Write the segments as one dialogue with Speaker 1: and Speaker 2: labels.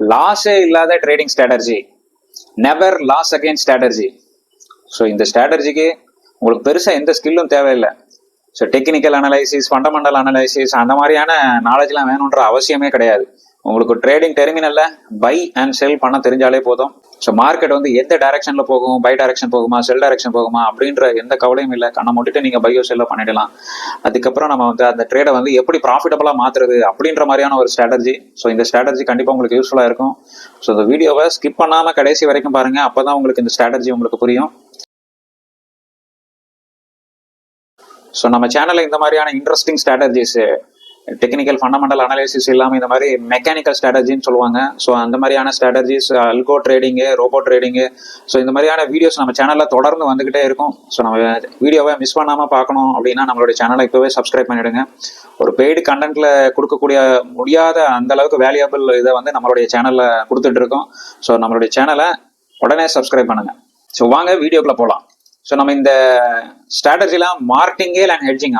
Speaker 1: லாஸே இல்லாத trading strategy never loss again strategy so இந்த ஸ்ட்ராட்டர்ஜிக்கு உங்களுக்கு பெருசாக எந்த ஸ்கில்லும் தேவையில்லை. So technical analysis fundamental analysis அந்த மாதிரியான நாலேஜ்லாம் வேணுன்ற அவசியமே கிடையாது. உங்களுக்கு ட்ரேடிங் டெர்மினல்ல பை அண்ட் செல் பண்ண தெரிஞ்சாலே போதும். ஸோ மார்க்கெட் வந்து எந்த டைரக்ஷன்ல போகும் பை டைரக்ஷன் போகுமா செல் டைரக்ஷன் போகுமா அப்படின்ற எந்த கவலையும் இல்லை. கண்ணை மட்டும் நீங்க பையோ செல்லோ பண்ணிடலாம். அதுக்கப்புறம் நம்ம வந்து அந்த ட்ரேடை வந்து எப்படி ப்ராஃபிட்டபுளா மாத்துறது அப்படின்ற மாதிரியான ஒரு ஸ்ட்ராட்டஜி ஸோ இந்த ஸ்ட்ராட்டஜி கண்டிப்பா உங்களுக்கு யூஸ்ஃபுல்லா இருக்கும். ஸோ இந்த வீடியோவை ஸ்கிப் பண்ணாம கடைசி வரைக்கும் பாருங்க. அப்பதான் உங்களுக்கு இந்த ஸ்ட்ராட்டஜி உங்களுக்கு புரியும். ஸோ நம்ம சேனலில் இந்த மாதிரியான interesting strategies technical fundamental analysis இல்லாமல் இந்த மாதிரி மெக்கானிக்கல் ஸ்ட்ராட்டஜின்னு சொல்லுவாங்க. ஸோ அந்த மாதிரியான strategies algo trading robo trading so இந்த மாதிரியான வீடியோஸ் நம்ம சேனலில் தொடர்ந்து வந்துக்கிட்டே இருக்கும். ஸோ நம்ம வீடியோவை மிஸ் பண்ணாமல் பார்க்கணும் அப்படின்னா நம்மளுடைய சேனலை இப்போவே சப்ஸ்கிரைப் பண்ணிவிடுங்க ஒரு பெய்டு கண்டென்ட்டில் கொடுக்கக்கூடிய முடியாத அந்த அளவுக்கு வேல்யூபிள் இதை வந்து நம்மளுடைய சேனலில் கொடுத்துட்டு இருக்கோம். ஸோ நம்மளுடைய சேனலை உடனே சப்ஸ்கிரைப் பண்ணுங்க. ஸோ வாங்க வீடியோக்குள்ளே போகலாம் ஸோ நம்ம இந்த ஸ்ட்ராட்டஜிலாம் மார்டிங்கேல் அண்ட் ஹெட்ஜிங்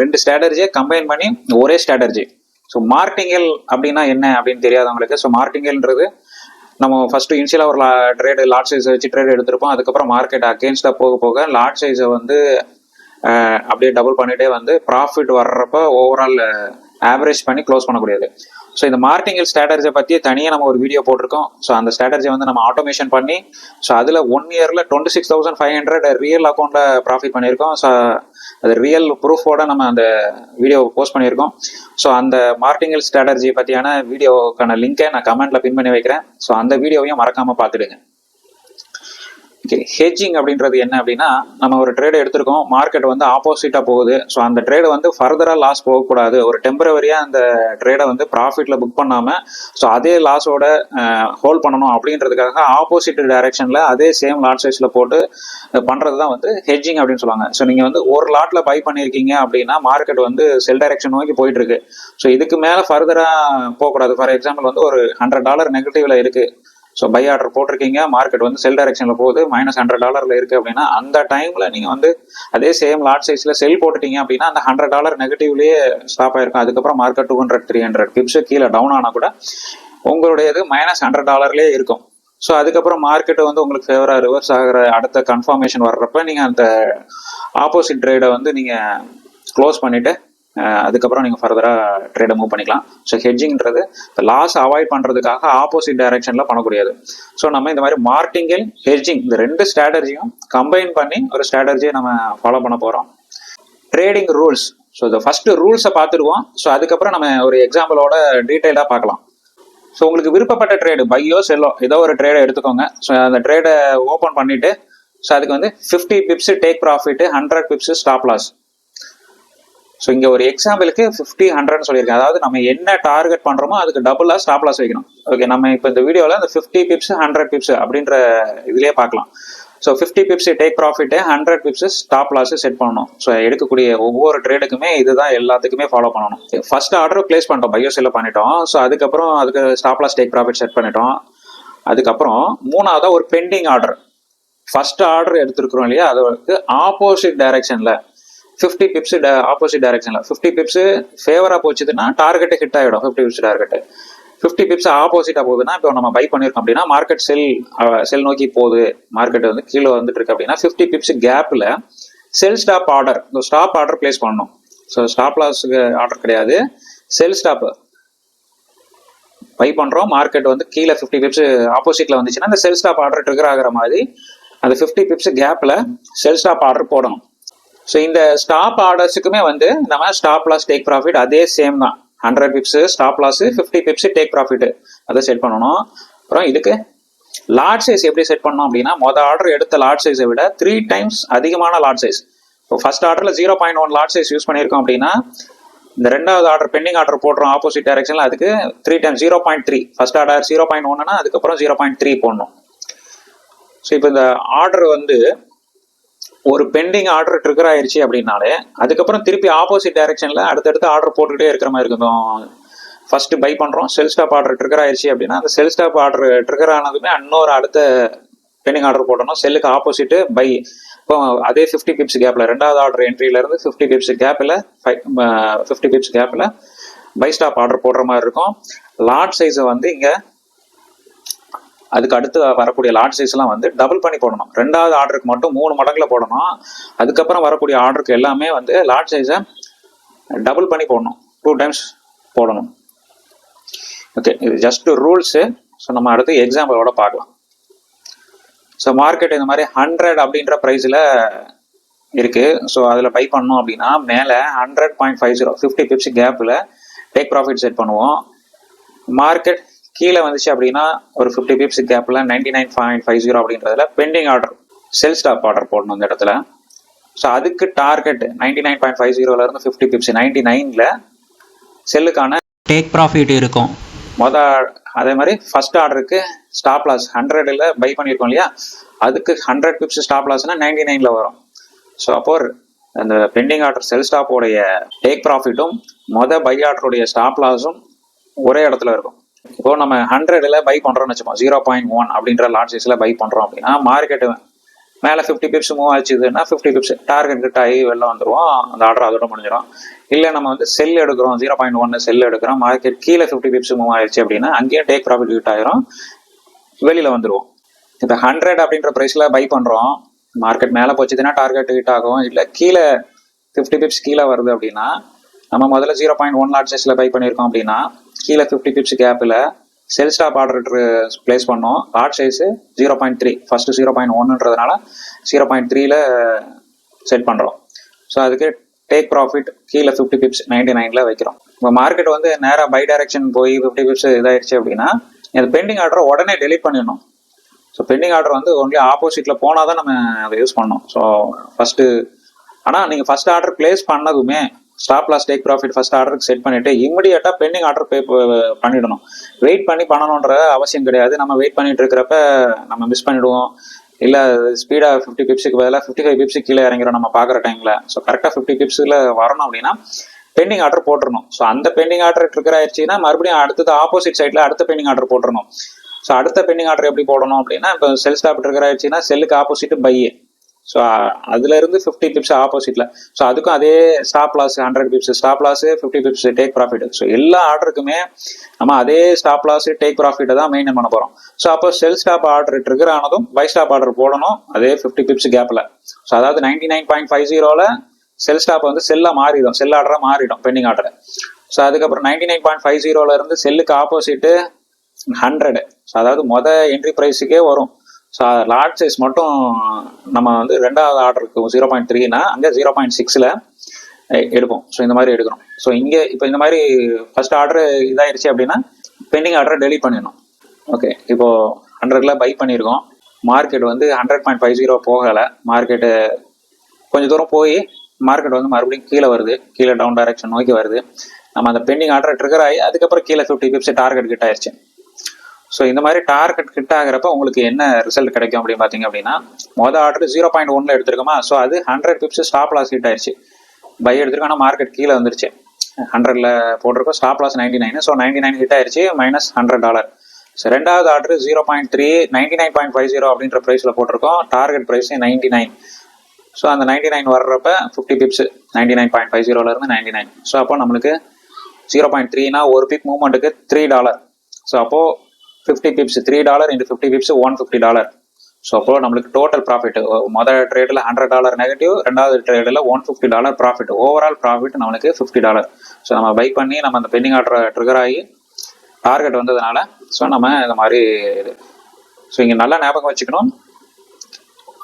Speaker 1: ரெண்டு ஸ்ட்ராட்டஜியை கம்பைன் பண்ணி ஒரே ஸ்ட்ராட்டஜி ஸோ மார்டிங்கல் அப்படின்னா என்ன அப்படின்னு தெரியாதவங்களுக்கு ஸோ மார்க்கெட்டிங்கல்ன்றது நம்ம ஃபர்ஸ்ட் இனிஷியலாக ஒரு ட்ரேடு லார்ட் சைஸை வச்சு ட்ரேட் எடுத்திருப்போம். அதுக்கப்புறம் மார்க்கெட் அகேன்ஸ்டாக போக போக லார்ட் சைஸை வந்து அப்படியே டபுள் பண்ணிட்டே வந்து ப்ராஃபிட் வர்றப்ப ஓவரால் ஆவரேஜ் பண்ணி க்ளோஸ் பண்ணக்கூடியது. ஸோ இந்த மார்க்கெட்டிங் ஸ்ட்ராட்டஜியை பற்றி தனியாக நம்ம ஒரு வீடியோ போட்டிருக்கோம். ஸோ அந்த ஸ்ட்ராட்டஜி வந்து நம்ம ஆட்டோமேஷன் பண்ணி ஸோ அதில் ஒன் இயரில் twenty six thousand five hundred real அக்கௌண்ட்டில் ப்ராஃபிட் பண்ணியிருக்கோம். ஸோ அது ரியல் ப்ரூஃபோட நம்ம அந்த வீடியோ போஸ்ட் பண்ணியிருக்கோம். ஸோ அந்த மார்க்கெட்டிங் ஸ்ட்ராட்டஜி பற்றியான வீடியோக்கான லிங்கை நான் கமெண்ட்டில் பின் பண்ணி வைக்கிறேன். ஸோ அந்த வீடியோவையும் மறக்காமல் பார்த்துடுங்க. ஓகே ஹெஜிங் அப்படின்றது என்ன அப்படின்னா நம்ம ஒரு ட்ரேடை எடுத்திருக்கோம் மார்க்கெட் வந்து ஆப்போசிட்டாக போகுது. ஸோ அந்த ட்ரேடு வந்து ஃபர்தராக லாஸ் போகக்கூடாது. ஒரு டெம்பரவரியாக அந்த ட்ரேடை வந்து ப்ராஃபிட்டில் புக் பண்ணாமல் ஸோ அதே லாஸோட ஹோல்ட் பண்ணணும் அப்படின்றதுக்காக ஆப்போசிட் டைரக்ஷனில் அதே சேம் லாட் சைஸில் போட்டு பண்ணுறது தான் வந்து ஹெஜிங் அப்படின்னு சொல்லுவாங்க. ஸோ நீங்கள் வந்து ஒரு லாட்டில் பை பண்ணியிருக்கீங்க அப்படின்னா மார்க்கெட் வந்து செல் டைரக்ஷன் நோக்கி போயிட்டு இருக்கு ஸோ இதுக்கு மேலே ஃபர்தராக போகக்கூடாது. ஃபார் எக்ஸாம்பிள் வந்து ஒரு ஹண்ட்ரட் டாலர் நெகட்டிவில் இருக்குது ஸோ பை ஆர்டர் போட்டிருக்கீங்க மார்க்கெட் வந்து செல் டைரக்ஷனில் போகுது மைனஸ் ஹண்ட்ரட் டாலரில் இருக்கு அப்படின்னா அந்த டைமில் நீங்கள் வந்து அதே சேம் லாட் சைஸில் செல் போட்டுட்டீங்க அப்படின்னா அந்த ஹண்ட்ரட் டாலர் நெகட்டிவ்லேயே ஸ்டாப் ஆயிருக்கும். அதுக்கப்புறம் market two hundred three hundred pips கீழே டவுன் ஆனா கூட உங்களுடையது மைனஸ் ஹண்ட்ரட் டாலர்லேயே இருக்கும். ஸோ அதுக்கப்புறம் மார்க்கெட் வந்து உங்களுக்கு ஃபேவராக ரிவர்ஸ் ஆகிற அடுத்த கன்ஃபர்மேஷன் வர்றப்ப நீங்கள் அந்த ஆப்போசிட் ட்ரேடை வந்து நீங்கள் க்ளோஸ் பண்ணிவிட்டு அதுக்கப்புறம் நீங்கள் ஃபர்தராக ட்ரேடை மூவ் பண்ணிக்கலாம். ஸோ ஹெட்ஜிங்கிறது லாஸ் அவாய்ட் பண்ணுறதுக்காக ஆப்போசிட் டைரக்ஷனில் பண்ணக்கூடியது. ஸோ நம்ம இந்த மாதிரி மார்டிங்கல் ஹெட்ஜிங் இந்த ரெண்டு ஸ்ட்ராட்டஜியும் கம்பைன் பண்ணி ஒரு ஸ்ட்ராட்டஜியை நம்ம ஃபாலோ பண்ண போகிறோம் ட்ரேடிங் ரூல்ஸ் ஸோ இந்த ஃபஸ்ட்டு ரூல்ஸை பார்த்துருவோம் ஸோ அதுக்கப்புறம் நம்ம ஒரு எக்ஸாம்பிளோட டீட்டெயிலாக பார்க்கலாம். ஸோ உங்களுக்கு விருப்பப்பட்ட ட்ரேடு பையோ செல்லோ ஏதோ ஒரு ட்ரேடை எடுத்துக்கோங்க. ஸோ அந்த ட்ரேடை ஓப்பன் பண்ணிவிட்டு ஸோ அதுக்கு வந்து fifty pips take profit hundred pips stop loss so இங்கே ஒரு எக்ஸாம்பிளுக்கு ஃபிஃப்டி ஹண்ட்ரட்னு சொல்லியிருக்கேன். அதாவது நம்ம என்ன டார்கெட் பண்ணுறோமோ அதுக்கு டபுளாக ஸ்டாப் லாஸ் வைக்கணும். ஓகே நம்ம இப்போ இந்த வீடியோவில் அந்த ஃபிஃப்டி பிப்ஸ் ஹண்ட்ரட் பிப்ஸ் அப்படின்ற இதுலேயே பார்க்கலாம். So fifty pips take profit hundred pips stop loss set பண்ணணும். ஸோ எடுக்கக்கூடிய ஒவ்வொரு ட்ரேடுக்குமே இதுதான் எல்லாத்துக்குமே ஃபாலோ பண்ணணும். ஃபர்ஸ்ட் ஆர்டர் பிளேஸ் பண்ணிட்டோம். பையோ பண்ணிட்டோம். ஸோ அதுக்கப்புறம் அதுக்கு stop loss take profit set பண்ணிட்டோம். அதுக்கப்புறம் மூணாவதாக ஒரு பெண்டிங் ஆர்டர் ஃபர்ஸ்ட் ஆர்டர் எடுத்துருக்குறோம் இல்லையா? அதுக்கு ஆப்போசிட் டைரக்ஷனில் ஃபிஃப்டி பிப்ஸ் ஆப்போசிட் டைரக்ஷனில் ஃபிஃப்டி பிப்ஸ் ஃபேவராக போச்சுன்னா டார்கெட்டு ஹிட் ஆகிடும் fifty pips target fifty pips ஆப்போசிட்டாக போகுதுன்னா இப்போ நம்ம பை பண்ணியிருக்கோம் அப்படின்னா மார்க்கெட் செல் செல் நோக்கி போகுது. மார்க்கெட் வந்து கீழே வந்துட்டு இருக்கு அப்படின்னா ஃபிஃப்டி பிப்ஸ் கேப்பில் செல் ஸ்டாப் ஆர்டர் இந்த ஸ்டாப் ஆர்டர் பிளேஸ் பண்ணணும். ஸோ ஸ்டாப் லாஸுக்கு ஆர்டர் கிடையாது. செல் ஸ்டாப் பை பண்ணுறோம் மார்க்கெட் வந்து கீழே ஃபிஃப்டி பிப்ஸ் ஆப்போசிட்டில் வந்துச்சுன்னா அந்த செல் ஸ்டாப் ஆர்டர் ட்ரிகர் ஆகிற மாதிரி அந்த ஃபிஃப்டி பிப்ஸ் கேப்பில் செல் ஸ்டாப் ஆர்டர் போடணும். ஸோ இந்த ஸ்டாப் ஆர்டர்ஸுக்குமே வந்து நம்ம ஸ்டாப் லாஸ் டேக் ப்ராஃபிட் அதே சேம் தான். Hundred pips stop loss fifty pips take profit அதை செட் பண்ணணும். அப்புறம் இதுக்கு லார்ஜ் சைஸ் எப்படி செட் பண்ணோம் அப்படின்னா மொதல் ஆர்டர் எடுத்த லாட் சைஸை விட த்ரீ டைம்ஸ் அதிகமான லாட் சைஸ் இப்போ ஃபர்ஸ்ட் ஆர்டரில் zero point one lot size use பண்ணியிருக்கோம் அப்படின்னா இந்த ரெண்டாவது ஆர்டர் பெண்டிங் ஆர்டர் போடுறோம் ஆப்போசிட் டைரக்ஷன்ல அதுக்கு three time zero point three first order zero point ஒன்னுனா அதுக்கப்புறம் ஜீரோ பாயிண்ட் த்ரீ போடணும். ஸோ இப்போ இந்த ஆர்டர் வந்து ஒரு பெண்டிங் ஆர்டர் ட்ரிகர் ஆயிடுச்சு அப்படின்னாலே அதுக்கப்புறம் திருப்பி ஆப்போசிட் டைரக்ஷனில் அடுத்தடுத்து ஆர்டர் போட்டுக்கிட்டே இருக்கிற மாதிரி இருக்கும். ஃபர்ஸ்ட் பை பண்ணுறோம் செல் ஸ்டாப் ஆர்டர் ட்ரிகர் ஆயிடுச்சு அப்படின்னா அந்த செல் ஸ்டாப் ஆர்டர் ட்ரிகர் ஆனதுமே இன்னொரு அடுத்த பெண்டிங் ஆர்டர் போடணும். செல்லுக்கு ஆப்போசிட்டு பை இப்போ அதே ஃபிஃப்டி பிப்ஸ் கேப்பில் ரெண்டாவது ஆர்டர் என்ட்ரியிலேருந்து ஃபிஃப்டி பிப்ஸ் கேப்பில் கேப்ல ஃபிஃப்டி பிப்ஸ் கேப்பில் பை ஸ்டாப் ஆர்டர் போடுற மாதிரி இருக்கும். லாட் சைஸை வந்து இங்கே அதுக்கு அடுத்து வரக்கூடிய லாட் சைஸ்லாம் வந்து டபுள் பண்ணி போடணும். ரெண்டாவது ஆர்டருக்கு மட்டும் மூணு மடங்குல போடணும். அதுக்கப்புறம் வரக்கூடிய ஆர்டருக்கு எல்லாமே வந்து லாட் சைஸை டபுள் பண்ணி போடணும். டூ டைம்ஸ் போடணும். ஓகே இது ஜஸ்ட் ரூல்ஸு ஸோ நம்ம அடுத்து எக்ஸாம்பிளோட பார்க்கலாம். ஸோ மார்க்கெட் இந்த மாதிரி ஹண்ட்ரட் அப்படின்ற ப்ரைஸில் இருக்குது ஸோ அதில் பை பண்ணோம் அப்படின்னா மேலே hundred point five zero fifty pips கேப்பில் டேக் ப்ராஃபிட் செட் பண்ணுவோம். மார்க்கெட் கீழே வந்துச்சு அப்படின்னா ஒரு ஃபிஃப்டி பிப்ஸ் கேப்பில் ninety nine point five zero அப்படின்றதுல pending order sell stop order போடணும் அந்த இடத்துல. ஸோ அதுக்கு target ninety nine point five ஜீரோலேருந்து ஃபிஃப்டி பிப்ஸ் நைன்டி நைனில் செல்லுக்கான
Speaker 2: டேக் ப்ராஃபிட் இருக்கும்.
Speaker 1: மொத அதே மாதிரி ஃபர்ஸ்ட் ஆர்டருக்கு ஸ்டாப் லாஸ் ஹண்ட்ரடில் பை பண்ணியிருக்கோம் இல்லையா? அதுக்கு ஹண்ட்ரட் பிப்ஸ் ஸ்டாப் லாஸ்னா நைன்டி நைனில் வரும். ஸோ அப்போ அந்த பெண்டிங் ஆர்டர் செல் ஸ்டாப்போடைய டேக் ப்ராஃபிட்டும் மொத பை ஆர்டருடைய ஸ்டாப் லாஸும் ஒரே இடத்துல இருக்கும். இப்போ நம்ம ஹண்ட்ரடில் பை பண்ணுறோம்னு வச்சுப்போம் ஜீரோ பாயிண்ட் ஒன் அப்படின்ற லாட் சைஸில் பை பண்ணுறோம் அப்படின்னா மார்க்கெட்டு மேலே ஃபிஃப்டி பிப்ஸ் மூவ் ஆச்சுதுன்னா ஃபிஃப்டி பிப்ஸ் டார்கெட் கிட்ட ஆகி வெளில வந்துடுவோம் அந்த ஆர்டர் அதோட முடிஞ்சிடும். இல்லை நம்ம வந்து செல் எடுக்கிறோம் ஜீரோ பாயிண்ட் ஒன்று செல் எடுக்கிறோம். மார்க்கெட் கீழே ஃபிஃப்டி பிப்ஸ் மூவ் ஆயிடுச்சு அப்படின்னா அங்கேயும் டேக் ப்ராஃபிட் கிட்ட ஆயிரும். வெளியில் வந்துடுவோம் இப்போ ஹண்ட்ரட் அப்படின்ற ப்ரைஸில் பை பண்ணுறோம் மார்க்கெட் மேலே போச்சுதுன்னா டார்கெட் ஹிட் ஆகும். இல்லை கீழே ஃபிஃப்டி பிப்ஸ் கீழே வருது அப்படின்னா நம்ம முதல்ல ஜீரோ பாயிண்ட் ஒன் லாட் சைஸில் பை பண்ணியிருக்கோம் அப்படின்னா கீழே ஃபிஃப்டி பிப்ஸ் கேப்பில் செல் ஸ்டாப் ஆர்டர் பிளேஸ் பண்ணோம். Lot size zero point three first zero point ஒன்றுன்றதுனால zero point த்ரீல செட் பண்ணுறோம் ஸோ அதுக்கு டேக் ப்ராஃபிட் கீழே ஃபிஃப்டி பிப்ஸ் நைன்டி நைனில் வைக்கிறோம். இப்போ மார்க்கெட் வந்து நேராக பை டைரக்ஷன் போய் ஃபிஃப்டி பிப்ஸ் இதாகிடுச்சு அப்படின்னா இந்த பெண்டிங் ஆர்டரை உடனே டெலிட் பண்ணிடணும். ஸோ பெண்டிங் ஆர்டர் வந்து ஒன்லி ஆப்போசிட்டில் போனால் தான் நம்ம அதை யூஸ் பண்ணோம். ஸோ ஃபஸ்ட்டு ஆனால் நீங்கள் ஃபஸ்ட் ஆர்டர் பிளேஸ் பண்ணதுமே stop loss take profit first ஆர்டருக்கு செட் பண்ணிட்டு இமிடியேட்டாக பெண்டிங் ஆர்டர் பே பண்ணிடணும். வெயிட் பண்ணி பண்ணணுன்ற அவசியம் கிடையாது. நம்ம வெயிட் பண்ணிட்டு இருக்கிறப்ப நம்ம மிஸ் பண்ணிடுவோம். இல்லை ஸ்பீடாக ஃபிஃப்டி பிப்ஸுக்கு பதிலாக ஃபிஃப்டி ஃபைவ் பிப்ஸுக்கு கீழே இறங்கிறோம் நம்ம பார்க்குற டைமில் ஸோ கரெக்டாக ஃபிஃப்டி பிப்ஸில் வரணும் அப்படின்னா பெண்டிங் ஆர்டர் போட்டுருணும் ஸோ அந்த பெண்டிங் ஆர்டர் ட்ரிகர் ஆயிடுச்சுன்னா மறுபடியும் அடுத்தது ஆப்போசிட் சைடில் அடுத்த பெண்டிங் ஆர்டர் போட்டுறணும். ஸோ அடுத்த பெண்டிங் ஆர்டர் எப்படி போடணும் அப்படின்னா இப்போ செல் ஸ்டாப் ட்ரிகர் ஆயிடுச்சுன்னா செல்லுக்கு ஆப்போசிட் பையே ஸோ அதுல இருந்து ஃபிஃப்டி பிப்ஸ் ஆப்போசிட்ல ஸோ அதுக்கும் அதே stop loss hundred pips stop loss fifty pips take profit so எல்லா ஆர்டருக்குமே நம்ம அதே ஸ்டாப் லாஸ் டேக் ப்ராஃபிட்டை தான் மெயின்டைன் பண்ண போறோம். ஸோ அப்போ செல் ஸ்டாப் ஆர்டர் ட்ரிகர் ஆனதும் பை ஸ்டாப் ஆர்டர் போடணும் அதே ஃபிஃப்டி பிப்ஸ் கேப்ல ஸோ அதாவது நைன்டி நைன் பாயிண்ட் ஃபைவ் ஜீரோல செல் ஸ்டாப் வந்து செல்லாக மாறிடும். செல் ஆர்டரா மாறிடும் பெண்டிங் ஆர்டர் ஸோ அதுக்கப்புறம் நைன்டி நைன் பாயிண்ட் ஃபைவ் ஜீரோல இருந்து செல்லுக்கு ஆப்போசிட்டு ஹண்ட்ரட் ஸோ அதாவது மொதல் என்ட்ரி ப்ரைஸுக்கே வரும். ஸோ லார்ஜ் சைஸ் மட்டும் நம்ம வந்து ரெண்டாவது ஆர்டருக்கு ஜீரோ பாயிண்ட் த்ரீனா அங்கே ஜீரோ பாயிண்ட் சிக்ஸில் எடுப்போம். ஸோ இந்த மாதிரி எடுக்கணும் ஸோ இங்கே இப்போ இந்த மாதிரி ஃபர்ஸ்ட் ஆர்டர் இதாகிடுச்சு அப்படின்னா பெண்டிங் ஆர்டரை டெலிட் பண்ணிடணும். ஓகே இப்போது ஹண்ட்ரட்ல பை பண்ணியிருக்கோம். மார்க்கெட் வந்து ஹண்ட்ரட் பாயிண்ட் ஃபைவ் ஜீரோ போகலை. மார்க்கெட்டு கொஞ்சம் தூரம் போய் மார்க்கெட் வந்து மறுபடியும் கீழே வருது. கீழே டவுன் டைரக்ஷன் நோக்கி வருது. நம்ம அந்த பெண்டிங் ஆர்டர் ட்ரிகர் ஆகி அதுக்கப்புறம் கீழே ஃபிஃப்டி பிப்ஸ் டார்கெட் கிட்ட ஆயிடுச்சு ஸோ இந்த மாதிரி டார்கெட் ஹிட் ஆகிறப்ப உங்களுக்கு என்ன ரிசல்ட் கிடைக்கும் அப்படின்னு பார்த்தீங்க அப்படின்னா மொதல் ஆர்டர் ஜீரோ பாயிண்ட் ஒன்ல எடுத்திருக்கோமா? ஸோ அது hundred pips stop loss hit ஆயிடுச்சு பை எடுத்திருக்கோம் ஆனால் மார்க்கெட் கீழே வந்துருச்சு. ஹண்ட்ரட்ல போட்டிருக்கோம் stop loss ninety nine so ninety nine hit ஆயிடுச்சு மைனஸ் ஹண்ட்ரட் டாலர் ஸோ ரெண்டாவது order zero point three ninety nine point five zero அப்படின்ற ப்ரைஸில் போட்டிருக்கோம். Target price ninety nine so அந்த நைன்டி நைன் வர்றப்ப fifty pips ninety nine point five ஜீரோலேருந்து ninety nine so அப்போ நம்மளுக்கு ஜீரோ பாயிண்ட் த்ரீனா ஒரு பிக் மூவ்மெண்ட்டுக்கு த்ரீ டாலர் ஸோ அப்போது fifty pips three dollar into fifty pips one fifty dollar so அப்போ நம்மளுக்கு டோட்டல் ப்ராஃபிட் மொதல் ட்ரேடில் ஹண்ட்ரட் டாலர் நெகட்டிவ் ரெண்டாவது ட்ரேடில் one fifty dollar profit overall profit நம்மளுக்கு ஃபிஃப்டி டாலர் ஸோ நம்ம buy பண்ணி நம்ம அந்த பெண்டிங் ஆர்டர் ட்ரிகர் ஆகி டார்கெட் வந்ததுனால ஸோ நம்ம இந்த மாதிரி இது. ஸோ இங்கே நல்லா ஞாபகம் வச்சுக்கணும்.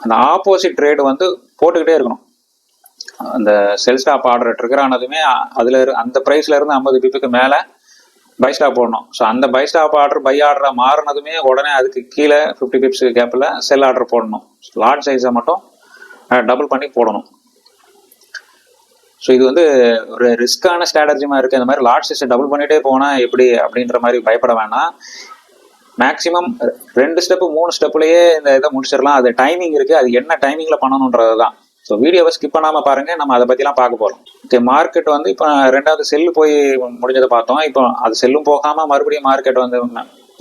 Speaker 1: அந்த ஆப்போசிட் ட்ரேடு வந்து போட்டுக்கிட்டே இருக்கணும். அந்த செல் ஸ்டாப் ஆர்டர் ட்ரிகர் ஆனதுமே அதில் அந்த ப்ரைஸ்ல இருந்து ஐம்பது பிப்புக்கு மேலே பை ஸ்டாப் போடணும். ஸோ அந்த பை ஸ்டாப் ஆர்டர் பை ஆர்டராக மாறினதுமே உடனே அதுக்கு கீழே ஃபிஃப்டி பிப்ஸ் கேப்பில் செல் ஆர்டர் போடணும். லார்ஜ் சைஸை மட்டும் டபுள் பண்ணி போடணும். ஸோ இது வந்து ஒரு ரிஸ்க்கான ஸ்ட்ராட்டஜிமா இருக்குது இந்த மாதிரி லார்ஜ் சைஸை டபுள் பண்ணிகிட்டே போனால் எப்படி அப்படின்ற மாதிரி பயப்பட வேணாம். மேக்ஸிமம் ரெண்டு ஸ்டெப்பு மூணு ஸ்டெப்லேயே இந்த இதை முடிச்சிடலாம். அது டைமிங் இருக்குது அது என்ன டைமிங்கில் பண்ணணுன்றது தான் ஸோ வீடியோவை ஸ்கிப் பண்ணாமல் பாருங்கள் நம்ம அதை பற்றிலாம் பார்க்க போகிறோம் ஓகே மார்க்கெட் வந்து இப்போ ரெண்டாவது செல்லு போய் முடிஞ்சதை பார்த்தோம். இப்போ அது செல்லும் போகாமல் மறுபடியும் மார்க்கெட் வந்து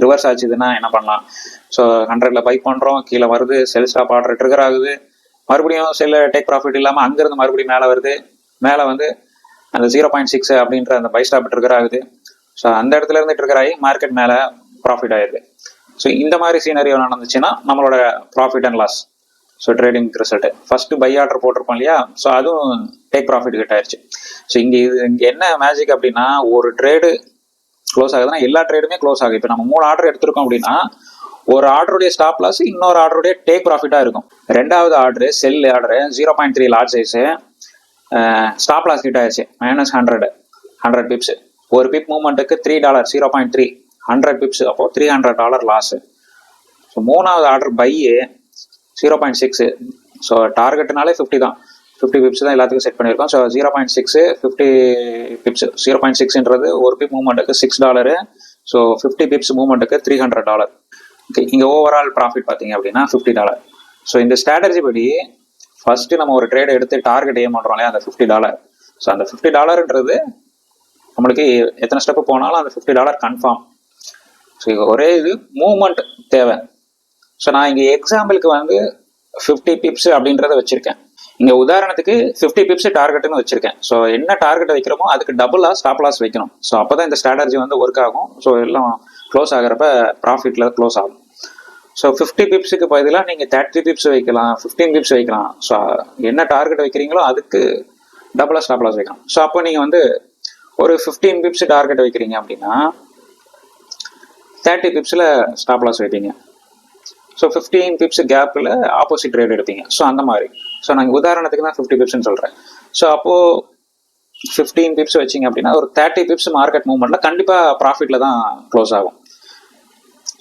Speaker 1: ரிவர்ஸ் ஆச்சுதுன்னா என்ன பண்ணலாம்? ஸோ ஹண்ட்ரட்ல பை பண்ணுறோம் கீழே வருது. செல் ஸ்டாப் ஆர்டர் ட்ரிகர் ஆகுது. மறுபடியும் செல்லு டேக் ப்ராஃபிட் இல்லாமல் அங்கேருந்து மறுபடியும் மேலே வருது. மேலே வந்து அந்த ஜீரோ பாயிண்ட் சிக்ஸ் அப்படின்ற அந்த பை ஸ்டாப் ட்ரிகர் ஆகுது. ஸோ அந்த இடத்துல இருந்து ட்ரிகர் ஆகி மார்க்கெட் மேலே ப்ராஃபிட் ஆயிடுது. ஸோ இந்த மாதிரி சீனரியோ நடந்துச்சுன்னா நம்மளோட profit and loss so trading result first buy order போட்டிருப்போம் இல்லையா? ஸோ அதுவும் டேக் ப்ராஃபிட் கிட்ட ஆயிடுச்சு. ஸோ இங்கே இது இங்கே என்ன மேஜிக் அப்படின்னா ஒரு ட்ரேடு க்ளோஸ் ஆகுதுன்னா எல்லா ட்ரேடுமே க்ளோஸ் ஆகுது. இப்போ நம்ம மூணு ஆர்டர் எடுத்திருக்கோம் அப்படின்னா ஒரு ஆர்டருடைய ஸ்டாப் லாஸ் இன்னொரு ஆர்டருடைய டேக் ப்ராஃபிட்டாக இருக்கும். ரெண்டாவது order sell order zero point three large size stop loss கிட்ட ஆயிடுச்சு. மைனஸ் ஹண்ட்ரட் ஹண்ட்ரட் பிப்ஸ் ஒரு pip மூவ்மெண்ட்டுக்கு three dollar zero point three hundred pips அப்போ three hundred dollar loss so மூணாவது order buy zero point six so டார்கெட்னாலே fifty தான். Fifty pips தான் எல்லாத்துக்கும் set பண்ணியிருக்கோம். So zero point six fifty pips zero point சிக்ஸ்ன்றது ஒரு pip மூவ்மெண்ட்டுக்கு six dollar so fifty pips மூவ்மெண்ட்டுக்கு three hundred dollar okay இங்கே overall profit பார்த்தீங்க அப்படின்னா fifty dollar so இந்த strategy படி ஃபர்ஸ்ட் நம்ம ஒரு ட்ரேட் எடுத்து டார்கெட் ஏம் பண்ணுறோம் இல்லையா? அந்த ஃபிஃப்டி டாலர் ஸோ அந்த ஃபிஃப்டி டாலர்ன்றது நம்மளுக்கு எத்தனை ஸ்டெப்பு போனாலும் அந்த ஃபிஃப்டி டாலர் கன்ஃபார்ம் ஸோ ஒரே இது மூவ்மெண்ட் தேவை. ஸோ நான் இங்கே எக்ஸாம்பிளுக்கு வந்து ஃபிஃப்டி பிப்ஸ் அப்படின்றத வச்சுருக்கேன். இங்கே உதாரணத்துக்கு ஃபிஃப்டி பிப்ஸ் டார்கெட்னு வச்சிருக்கேன். ஸோ என்ன டார்கெட் வைக்கிறோமோ அதுக்கு டபுளாக ஸ்டாப் லாஸ் வைக்கணும். ஸோ அப்போ தான் இந்த ஸ்ட்ராட்டஜி வந்து ஒர்க் ஆகும். ஸோ எல்லாம் க்ளோஸ் ஆகிறப்ப ப்ராஃபிட்டில் க்ளோஸ் ஆகும். ஸோ ஃபிஃப்டி பிப்ஸுக்கு பதிலாக நீங்கள் தேர்ட்டி பிப்ஸ் வைக்கலாம் ஃபிஃப்டீன் பிப்ஸ் வைக்கலாம். ஸோ என்ன டார்கெட் வைக்கிறீங்களோ அதுக்கு டபுளாக ஸ்டாப் லாஸ் வைக்கலாம். ஸோ அப்போ நீங்கள் வந்து ஒரு ஃபிஃப்டீன் பிப்ஸ் டார்கெட் வைக்கிறீங்க அப்படின்னா தேர்ட்டி பிப்ஸில் ஸ்டாப் லாஸ் வைப்பீங்க. ஸோ ஃபிஃப்டீன் பிப்ஸ் கேப்பில் ஆப்போசிட் ரேட் எடுப்பீங்க ஸோ அந்த மாதிரி. ஸோ நாங்கள் உதாரணத்துக்கு தான் ஃபிஃப்டி பிப்ஸ்னு சொல்கிறேன் ஸோ அப்போது ஃபிஃப்டீன் பிப்ஸ் வச்சிங்க அப்படின்னா ஒரு தேர்ட்டி பிப்ஸ் மார்க்கெட் மூவ்மெண்ட்டில் கண்டிப்பாக ப்ராஃபிட்டில் தான் க்ளோஸ் ஆகும்.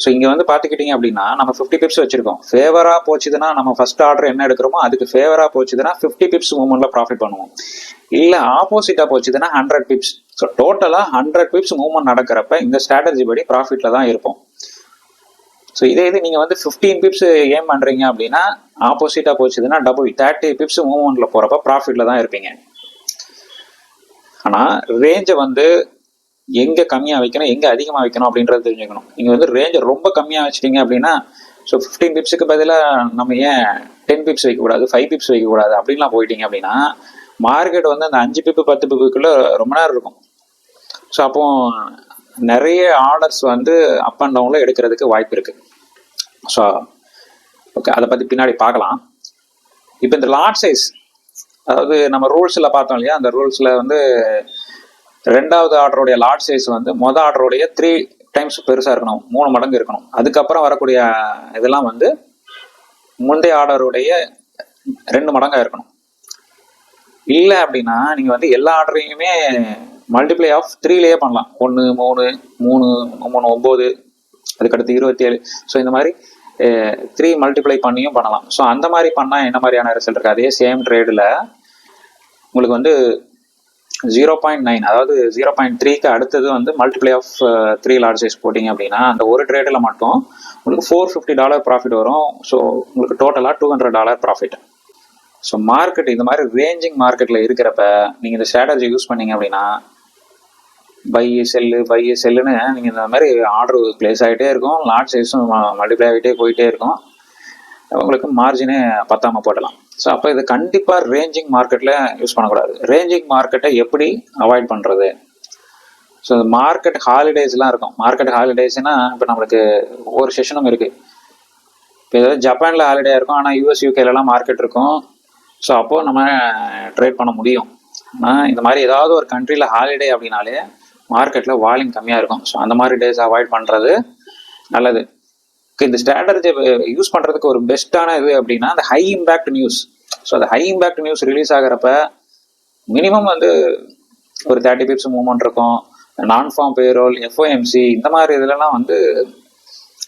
Speaker 1: ஸோ இங்கே வந்து பார்த்துக்கிட்டிங்க அப்படின்னா நம்ம ஃபிஃப்டி பிப்ஸ் வச்சிருக்கோம். ஃபேவராக போச்சுதுன்னா நம்ம ஃபர்ஸ்ட் ஆர்டர் என்ன எடுக்கிறோமோ அதுக்கு ஃபேவராக போச்சுதுன்னா ஃபிஃப்டி பிப்ஸ் மூவ்மெண்ட்டில் ப்ராஃபிட் பண்ணுவோம். இல்லை ஆப்போசிட்டாக போச்சுதுன்னா ஹண்ட்ரட் பிப்ஸ் ஸோ டோட்டலாக ஹண்ட்ரட் பிப்ஸ் மூவ்மெண்ட் நடக்கிறப்ப இந்த ஸ்ட்ராட்டஜி படி ப்ராஃபிட்டில் தான் இருப்போம். ஸோ இதே இது நீங்கள் வந்து ஃபிஃப்டீன் பிப்ஸ் ஏம் பண்ணுறீங்க அப்படின்னா ஆப்போசிட்டாக போச்சுதுன்னா டபுள் தேர்ட்டி பிப்ஸ் மூவ்மெண்ட்டில் போகிறப்ப ப்ராஃபிட்டில் தான் இருப்பீங்க. ஆனால் ரேஞ்சை வந்து எங்கே கம்மியாக வைக்கணும் எங்கே அதிகமாக வைக்கணும் அப்படின்றத தெரிஞ்சுக்கணும். நீங்கள் வந்து ரேஞ்சை ரொம்ப கம்மியாக வச்சிட்டீங்க அப்படின்னா ஸோ ஃபிஃப்டீன் பிப்ஸுக்கு பதிலாக நம்ம ஏன் டென் பிப்ஸ் வைக்கக்கூடாது ஃபைவ் பிப்ஸ் வைக்கக்கூடாது அப்படின்லாம் போயிட்டீங்க அப்படின்னா மார்க்கெட் வந்து அந்த அஞ்சு பிப்பு பத்து பிப்புக்குள்ளே ரொம்ப நேரம் இருக்கும். ஸோ அப்போது நிறைய ஆர்டர்ஸ் வந்து அப் அண்ட் டவுனில் எடுக்கிறதுக்கு வாய்ப்பு இருக்குது ஸோ ஓகே அதை பற்றி பின்னாடி பார்க்கலாம். இப்போ இந்த லாட் சைஸ் அதாவது நம்ம ரூல்ஸில் பார்த்தோம் இல்லையா அந்த ரூல்ஸில் வந்து ரெண்டாவது ஆர்டருடைய லாட் சைஸ் வந்து மொதல் ஆர்டருடைய த்ரீ டைம்ஸ் பெருசாக இருக்கணும் மூணு மடங்கு இருக்கணும். அதுக்கப்புறம் வரக்கூடிய இதெல்லாம் வந்து முந்தைய ஆர்டருடைய ரெண்டு மடங்காக இருக்கணும். இல்லை அப்படின்னா நீங்கள் வந்து எல்லா ஆர்டரையுமே மல்டிப்ளை ஆஃப் த்ரீலேயே பண்ணலாம். ஒன்று மூணு மூணு மூணு ஒம்பது அதுக்கடுத்து இருபத்தி ஏழு ஸோ இந்த மாதிரி த்ரீ மல்டிப்ளை பண்ணியும் பண்ணலாம். ஸோ அந்த மாதிரி பண்ணால் என்ன மாதிரியான ரிசல்ட் இருக்குது அதே சேம் ட்ரேடில் உங்களுக்கு வந்து ஜீரோ பாயிண்ட் நைன் அதாவது ஜீரோ பாயிண்ட் த்ரீக்கு அடுத்தது வந்து multiply of three large size போட்டிங்க அப்படின்னா அந்த ஒரு ட்ரேடில் மட்டும் உங்களுக்கு ஃபோர் ஃபிஃப்டி டாலர் ப்ராஃபிட் வரும். ஸோ உங்களுக்கு டோட்டலாக two hundred dollar profit so market இந்த மாதிரி ரேஞ்சிங் மார்க்கெட்டில் இருக்கிறப்ப நீங்கள் இந்த ஸ்ட்ராட்டஜி யூஸ் பண்ணீங்க அப்படின்னா பை செல்லு பை செல்லுன்னு நீங்கள் இந்த மாதிரி ஆர்டர் பிளேஸ் ஆகிட்டே இருக்கும். லாட் சைஸும் மல்டிப்ளை ஆகிட்டே போயிட்டே இருக்கும். உங்களுக்கு மார்ஜினே பத்தாமல் போடலாம். ஸோ அப்போ இது கண்டிப்பாக ரேஞ்சிங் மார்க்கெட்டில் யூஸ் பண்ணக்கூடாது. ரேஞ்சிங் மார்க்கெட்டை எப்படி அவாய்ட் பண்ணுறது ஸோ மார்க்கெட் ஹாலிடேஸ்லாம் இருக்கும். மார்க்கெட் ஹாலிடேஸ்னால் இப்போ நம்மளுக்கு ஒவ்வொரு செஷனும் இருக்குது இப்போ ஏதாவது ஜப்பானில் ஹாலிடே இருக்கும். ஆனால் யூஎஸ் யூகேலலாம் மார்க்கெட் இருக்கும். ஸோ அப்போது நம்ம ட்ரேட் பண்ண முடியும். ஆனால் இந்த மாதிரி ஏதாவது ஒரு கண்ட்ரியில் ஹாலிடே அப்படின்னாலே மார்க்கெட்டில் வால்யூம் கம்மியாக இருக்கும். ஸோ அந்த மாதிரி டேஸ் அவாய்ட் பண்ணுறது நல்லது. இந்த ஸ்ட்ராட்டஜி யூஸ் பண்ணுறதுக்கு ஒரு பெஸ்ட்டான இது அப்படின்னா அந்த ஹை இம்பேக்ட் நியூஸ் ஸோ அந்த ஹை இம்பேக்ட் நியூஸ் ரிலீஸ் ஆகிறப்ப மினிமம் வந்து ஒரு தேர்ட்டி பிப்ஸ் மூவ்மெண்ட் இருக்கும். நான் ஃபார்ம் பேரோல் எஃப்ஓஎம்சி இந்த மாதிரி இதுலலாம் வந்து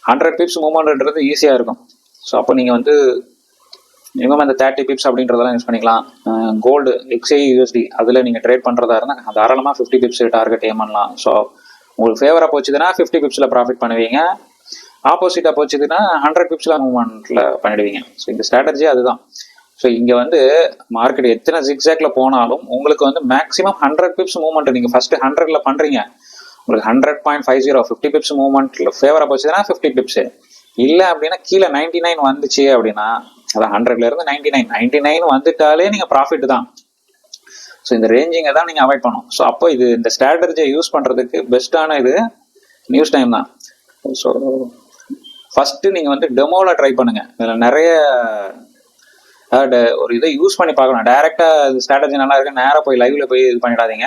Speaker 1: ஹண்ட்ரட் பிப்ஸ் மூவ்மெண்ட்ன்றது ஈஸியாக இருக்கும். ஸோ அப்போ நீங்கள் வந்து மினிமம் அந்த தேர்ட்டி பிப்ஸ் அப்படின்றதெல்லாம் யூஸ் பண்ணிக்கலாம். கோல்டு எக்ஸ்ஐ யூஎஸ்டி அதில் நீங்கள் ட்ரேட் பண்ணுறதா இருந்தால் தாராளமாக ஃபிஃப்டி பிப்ஸ் டார்கெட் ஏம் பண்ணலாம். ஸோ உங்களுக்கு ஃபேவராக போச்சுதுன்னா ஃபிஃப்டி பிப்ஸில் ப்ராஃபிட் பண்ணுவீங்க. ஆப்போசிட்டாக போச்சுதுன்னா ஹண்ட்ரட் பிப்ஸில் மூவ்மெண்ட்டில் பண்ணிடுவீங்க. ஸோ இந்த ஸ்ட்ராட்டஜி அதுதான். ஸோ இங்கே வந்து மார்க்கெட் எத்தனை ஜிக்ஸாக்டில் போனாலும் உங்களுக்கு வந்து மேக்ஸிமம் ஹண்ட்ரட் பிப்ஸ் மூவ்மெண்ட் நீங்கள் ஃபஸ்ட்டு ஹண்ட்ரட்ல பண்ணுறீங்க உங்களுக்கு hundred point five zero fifty pips மூவ்மெண்ட்டில் ஃபேவராக போச்சுன்னா ஃபிஃப்டி பிப்ஸு இல்லை அப்படின்னா கீழே நைன்டி நைன் வந்துச்சு அப்படின்னா அதான் ஹண்ட்ரட்ல இருந்து நைன்டி நைன் நைன்டி நைன் வந்துட்டாலே நீங்கள் ப்ராஃபிட் தான். ஸோ இந்த ரேஞ்சிங்கை தான் நீங்கள் அவாய்ட் பண்ணணும். ஸோ அப்போ இது இந்த ஸ்ட்ராட்டஜியை யூஸ் பண்ணுறதுக்கு பெஸ்ட்டான இது நியூஸ் டைம் தான். ஸோ ஃபஸ்ட்டு நீங்கள் வந்து டெமோவில் ட்ரை பண்ணுங்கள் இதில் நிறைய அதாவது ஒரு இதை யூஸ் பண்ணி பார்க்கணும். டைரெக்டாக ஸ்ட்ராட்டஜி நல்லா இருக்கு. நேராக போய் லைவ்ல போய் இது பண்ணிடாதீங்க.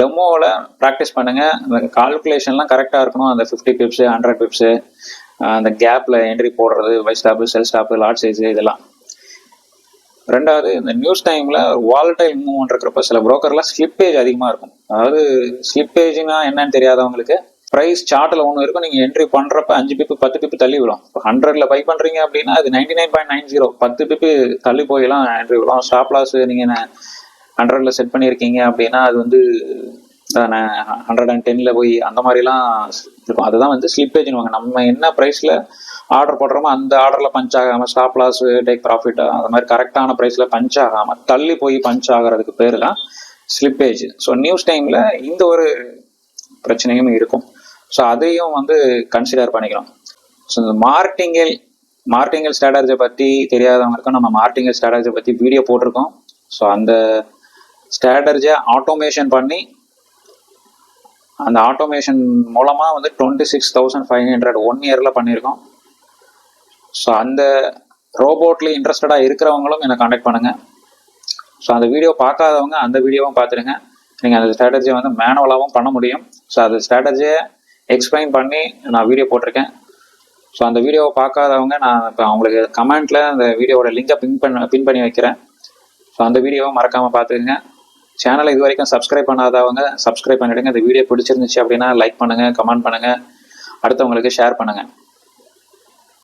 Speaker 1: டெமோவில் ப்ராக்டிஸ் பண்ணுங்கள் அந்த கால்குலேஷன்லாம் கரெக்டாக இருக்கணும். அந்த ஃபிஃப்டி பிப்ஸு ஹண்ட்ரட் பிப்ஸு அந்த கேப்பில் என்ட்ரி போடுறது buy stop sell stop lot size இதெல்லாம். ரெண்டாவது இந்த நியூஸ் டைமில் வாலட்டைல் மூவ்மெண்ட் இருக்கிறப்ப சில புரோக்கர்லாம் ஸ்லிப்பேஜ் அதிகமாக இருக்கும். அதாவது ஸ்லிப்பேஜ்னா என்னன்னு தெரியாதவங்களுக்கு ப்ரைஸ் சார்ட்டில் ஒன்று இருக்கும் நீங்கள் என்ட்ரி பண்ணுறப்ப அஞ்சு பிப்பு பத்து பிப்பு தள்ளி விடும். இப்போ ஹண்ட்ரட்ல பை பண்ணுறீங்க அப்படின்னா அது ninety nine point nine zero பத்து பிப்பு தள்ளி போயெல்லாம் என்ட்ரி விடும். ஸ்டாப் லாஸ் நீங்கள் ஹண்ட்ரட்ல செட் பண்ணியிருக்கீங்க அப்படின்னா அது வந்து ஹண்ட்ரட் அண்ட் டென்னில் போய் அந்த மாதிரிலாம் இருக்கும். அதுதான் வந்து ஸ்லிப்பேஜ்னுவாங்க நம்ம என்ன ப்ரைஸில் ஆர்டர் போடுறோமோ அந்த ஆர்டரில் பஞ்ச் ஆகாமல் ஸ்டாப் லாஸ் டேக் ப்ராஃபிட் அந்த மாதிரி கரெக்டான ப்ரைஸில் பஞ்ச் ஆகாமல் தள்ளி போய் பஞ்ச் ஆகிறதுக்கு பேர் தான் ஸ்லிப்பேஜ் ஸோ நியூஸ் டைமில் இந்த ஒரு பிரச்சனையும் இருக்கும். ஸோ அதையும் வந்து கன்சிடர் பண்ணிக்கணும். ஸோ இந்த மார்டிங்கல் மார்ட்டிங்கல் ஸ்ட்ராட்டஜியை பற்றி தெரியாதவங்களுக்கும் நம்ம மார்டிங்கல் ஸ்ட்ராட்டஜியை பற்றி வீடியோ போட்டிருக்கோம். ஸோ அந்த ஸ்ட்ராட்டஜியை ஆட்டோமேஷன் பண்ணி அந்த ஆட்டோமேஷன் மூலமாக வந்து twenty six thousand five hundred one இயரில் பண்ணியிருக்கோம். ஸோ அந்த ரோபோட்லேயும் இன்ட்ரெஸ்டடாக இருக்கிறவங்களும் என்னை காண்டாக்ட் பண்ணுங்கள் ஸோ அந்த வீடியோ பார்க்காதவங்க அந்த வீடியோவும் பார்த்துருங்க நீங்கள் அந்த ஸ்ட்ராட்டஜியை வந்து மேனுவலாகவும் பண்ண முடியும். ஸோ அந்த ஸ்ட்ராட்டஜியை எக்ஸ்பிளைன் பண்ணி நான் வீடியோ போட்டிருக்கேன். ஸோ அந்த வீடியோவை பார்க்காதவங்க நான் இப்போ அவங்களுக்கு கமெண்ட்டில் அந்த வீடியோவோட லிங்கை பின் பண்ண பின் பண்ணி வைக்கிறேன். ஸோ அந்த வீடியோவை மறக்காமல் பார்த்துக்குங்க. சேனலை இது வரைக்கும் சப்ஸ்கிரைப் பண்ணாதவங்க சப்ஸ்கிரைப் பண்ணிவிடுங்க இந்த வீடியோ பிடிச்சிருந்துச்சு அப்படின்னா லைக் பண்ணுங்கள் கமெண்ட் பண்ணுங்கள் அடுத்தவங்களுக்கு ஷேர் பண்ணுங்கள்